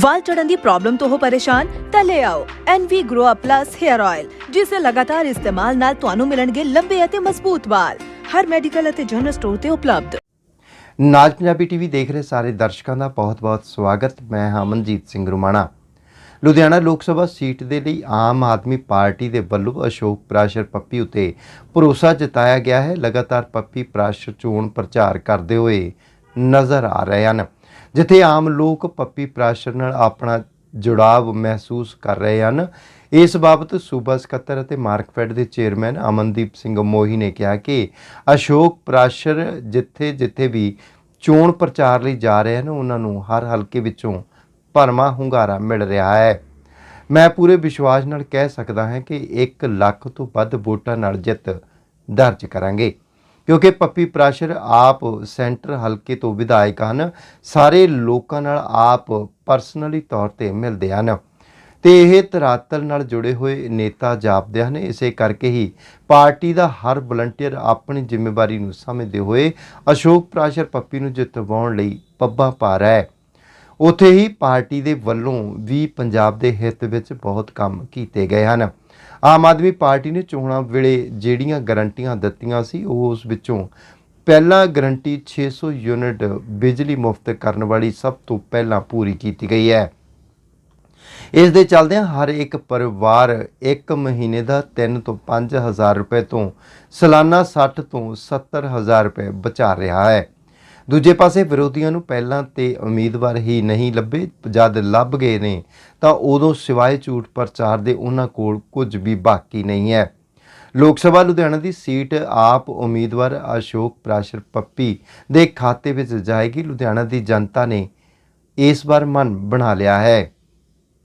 ਵਾਲ ਚੜਨ ਦੀ ਪ੍ਰੋਬਲਮ ਤੋਂ ਹੋ ਪਰੇਸ਼ਾਨ, ਤਾਂ ਲੈ ਆਓ NV Grow Up Plus Hair Oil ਜਿਸ ਦੇ ਲਗਾਤਾਰ ਇਸਤੇਮਾਲ ਨਾਲ ਤੁਹਾਨੂੰ ਮਿਲਣਗੇ ਲੰਬੇ ਅਤੇ ਮਜ਼ਬੂਤ ਵਾਲ। ਹਰ ਮੈਡੀਕਲ ਅਤੇ ਜਨਰਲ ਸਟੋਰ ਤੇ ਉਪਲਬਧ। ਨਾਜ ਪੰਜਾਬੀ ਟੀਵੀ ਦੇਖ ਰਹੇ ਸਾਰੇ ਦਰਸ਼ਕਾਂ ਦਾ ਬਹੁਤ-ਬਹੁਤ ਸਵਾਗਤ। ਮੈਂ ਹਾਂ ਮਨਜੀਤ ਸਿੰਘ ਰੁਮਾਣਾ। ਲੁਧਿਆਣਾ ਲੋਕ ਸਭਾ ਸੀਟ ਦੇ ਲਈ ਆਮ ਆਦਮੀ ਪਾਰਟੀ ਦੇ ਵੱਲੋਂ ਅਸ਼ੋਕ ਪ੍ਰਾਸ਼ਰ ਪੱਪੀ ਉਤੇ ਭਰੋਸਾ ਜਤਾਇਆ ਗਿਆ ਹੈ। ਲਗਾਤਾਰ ਪੱਪੀ ਪ੍ਰਾਸ਼ਰ ਚੋਣ ਪ੍ਰਚਾਰ ਕਰਦੇ ਹੋਏ ਨਜ਼ਰ ਆ ਰਹੇ ਹਨ। ਜਿੱਥੇ ਆਮ ਲੋਕ ਪੱਪੀ ਪ੍ਰਾਸ਼ਰ ਨਾਲ ਆਪਣਾ ਜੁੜਾਵ ਮਹਿਸੂਸ ਕਰ ਰਹੇ ਹਨ। ਇਸ ਬਾਬਤ ਸੂਬਾ ਸਕੱਤਰ ਅਤੇ ਮਾਰਕਫੈਡ ਦੇ ਚੇਅਰਮੈਨ ਅਮਨਦੀਪ ਸਿੰਘ ਮੋਹੀ ਨੇ ਕਿਹਾ ਕਿ ਅਸ਼ੋਕ ਪ੍ਰਾਸ਼ਰ ਜਿੱਥੇ ਜਿੱਥੇ ਵੀ ਚੋਣ ਪ੍ਰਚਾਰ ਲਈ ਜਾ ਰਹੇ ਹਨ, ਉਹਨਾਂ ਨੂੰ ਹਰ ਹਲਕੇ ਵਿੱਚੋਂ ਭਰਮਾ ਹੁੰਗਾਰਾ ਮਿਲ ਰਿਹਾ ਹੈ। ਮੈਂ ਪੂਰੇ ਵਿਸ਼ਵਾਸ ਨਾਲ ਕਹਿ ਸਕਦਾ ਹਾਂ ਕਿ 1 ਲੱਖ ਤੋਂ ਵੱਧ ਵੋਟਾਂ ਨਾਲ ਜਿੱਤ ਦਰਜ ਕਰਾਂਗੇ। ਕਿਉਂਕਿ ਪੱਪੀ ਪ੍ਰਾਸ਼ਰ ਆਪ ਸੈਂਟਰ ਹਲਕੇ ਤੋਂ ਵਿਧਾਇਕ ਹਨ, ਸਾਰੇ ਲੋਕਾਂ ਨਾਲ ਆਪ ਪਰਸਨਲੀ ਤੌਰ ਤੇ ਮਿਲਦੇ ਹਨ। ਤੇ ਇਹ ਤਰਾਤਲ ਨਾਲ ਜੁੜੇ ਹੋਏ ਨੇਤਾ ਜਾਪਦੇ ਹਨ। ਇਸੇ ਕਰਕੇ ਹੀ ਪਾਰਟੀ ਦਾ ਹਰ ਵਲੰਟੀਅਰ ਆਪਣੀ ਜ਼ਿੰਮੇਵਾਰੀ ਨੂੰ ਸਮਝਦੇ ਹੋਏ ਅਸ਼ੋਕ ਪ੍ਰਾਸ਼ਰ ਪੱਪੀ ਨੂੰ ਜਿੱਤਵਾਉਣ ਲਈ ਪੱਬਾਂ ਪਾ ਰਿਹਾ ਹੈ। ਉੱਥੇ ਹੀ ਪਾਰਟੀ ਦੇ ਵੱਲੋਂ ਵੀ ਪੰਜਾਬ ਦੇ ਹਿੱਤ ਵਿੱਚ ਬਹੁਤ ਕੰਮ ਕੀਤੇ ਗਏ ਹਨ। ਆਮ ਆਦਮੀ ਪਾਰਟੀ ਨੇ ਚੋਣਾਂ ਵੇਲੇ ਜਿਹੜੀਆਂ ਗਰੰਟੀਆਂ ਦਿੱਤੀਆਂ ਸੀ ਉਸ ਵਿੱਚੋਂ ਪਹਿਲਾ ਗਰੰਟੀ 600 ਯੂਨਿਟ ਬਿਜਲੀ ਮੁਫਤ ਕਰਨ ਵਾਲੀ ਸਭ ਤੋਂ ਪਹਿਲਾਂ ਪੂਰੀ ਕੀਤੀ ਗਈ ਹੈ। ਇਸ ਦੇ ਚੱਲਦਿਆਂ ਹਰ ਇੱਕ ਪਰਿਵਾਰ ਇੱਕ ਮਹੀਨੇ ਦਾ 3 ਤੋਂ 5000 ਰੁਪਏ ਤੋਂ ਸਾਲਾਨਾ 60 ਤੋਂ 70000 ਰੁਪਏ ਬਚਾ ਰਿਹਾ ਹੈ। ਦੂਜੇ ਪਾਸੇ ਵਿਰੋਧੀਆਂ ਨੂੰ ਪਹਿਲਾਂ ਤੇ ਉਮੀਦਵਾਰ ਹੀ ਨਹੀਂ ਲੱਭੇ, ਜਦ ਲੱਭ ਗਏ ਨੇ, ਤਾਂ ਉਦੋਂ ਸਿਵਾਏ ਝੂਠ ਪ੍ਰਚਾਰ ਦੇ ਉਹਨਾਂ ਕੋਲ ਕੁਝ ਵੀ ਬਾਕੀ ਨਹੀਂ ਹੈ। ਲੋਕ ਸਭਾ ਲੁਧਿਆਣਾ ਦੀ ਸੀਟ ਆਪ ਉਮੀਦਵਾਰ ਅਸ਼ੋਕ ਪ੍ਰਾਸ਼ਰ ਪੱਪੀ ਦੇ ਖਾਤੇ ਵਿੱਚ ਜਾਏਗੀ। ਲੁਧਿਆਣਾ ਦੀ ਜਨਤਾ ਨੇ ਇਸ ਵਾਰ ਮਨ ਬਣਾ ਲਿਆ ਹੈ।